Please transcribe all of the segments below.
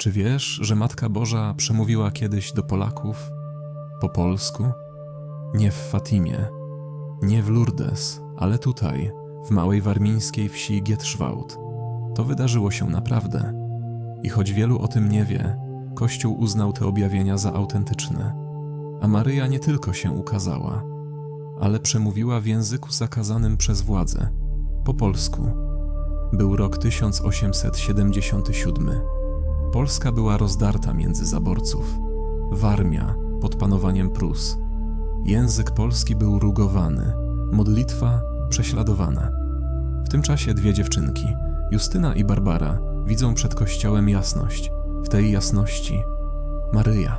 Czy wiesz, że Matka Boża przemówiła kiedyś do Polaków po polsku? Nie w Fatimie, nie w Lourdes, ale tutaj, w małej warmińskiej wsi Gietrzwałd. To wydarzyło się naprawdę. I choć wielu o tym nie wie, Kościół uznał te objawienia za autentyczne. A Maryja nie tylko się ukazała, ale przemówiła w języku zakazanym przez władzę, po polsku. Był rok 1877. Polska była rozdarta między zaborców. Warmia pod panowaniem Prus. Język polski był rugowany, modlitwa prześladowana. W tym czasie dwie dziewczynki, Justyna i Barbara, widzą przed kościołem jasność. W tej jasności Maryja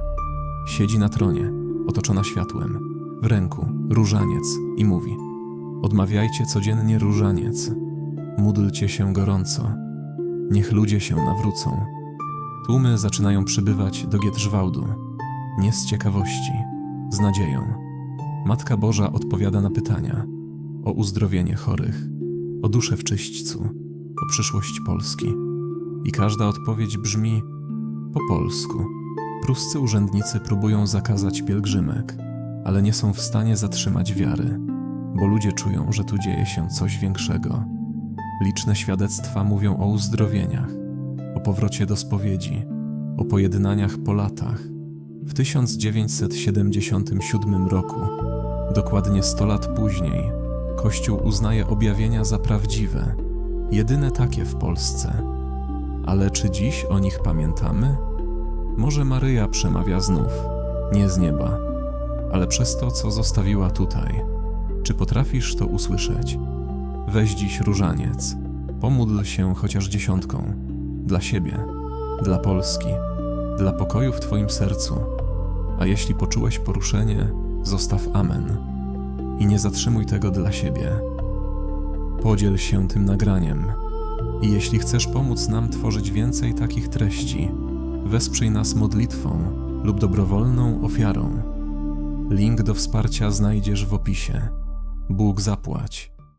siedzi na tronie, otoczona światłem, w ręku różaniec i mówi: Odmawiajcie codziennie różaniec, módlcie się gorąco, niech ludzie się nawrócą. Tłumy zaczynają przybywać do Gietrzwałdu, nie z ciekawości, z nadzieją. Matka Boża odpowiada na pytania o uzdrowienie chorych, o duszę w czyśćcu, o przyszłość Polski. I każda odpowiedź brzmi po polsku. Pruscy urzędnicy próbują zakazać pielgrzymek, ale nie są w stanie zatrzymać wiary, bo ludzie czują, że tu dzieje się coś większego. Liczne świadectwa mówią o uzdrowieniach, powrocie do spowiedzi, o pojednaniach po latach. W 1977 roku, dokładnie 100 lat później, Kościół uznaje objawienia za prawdziwe, jedyne takie w Polsce. Ale czy dziś o nich pamiętamy? Może Maryja przemawia znów, nie z nieba, ale przez to, co zostawiła tutaj. Czy potrafisz to usłyszeć? Weź dziś różaniec, pomódl się chociaż dziesiątką, dla siebie, dla Polski, dla pokoju w Twoim sercu. A jeśli poczułeś poruszenie, zostaw amen i nie zatrzymuj tego dla siebie. Podziel się tym nagraniem. I jeśli chcesz pomóc nam tworzyć więcej takich treści, wesprzyj nas modlitwą lub dobrowolną ofiarą. Link do wsparcia znajdziesz w opisie. Bóg zapłać.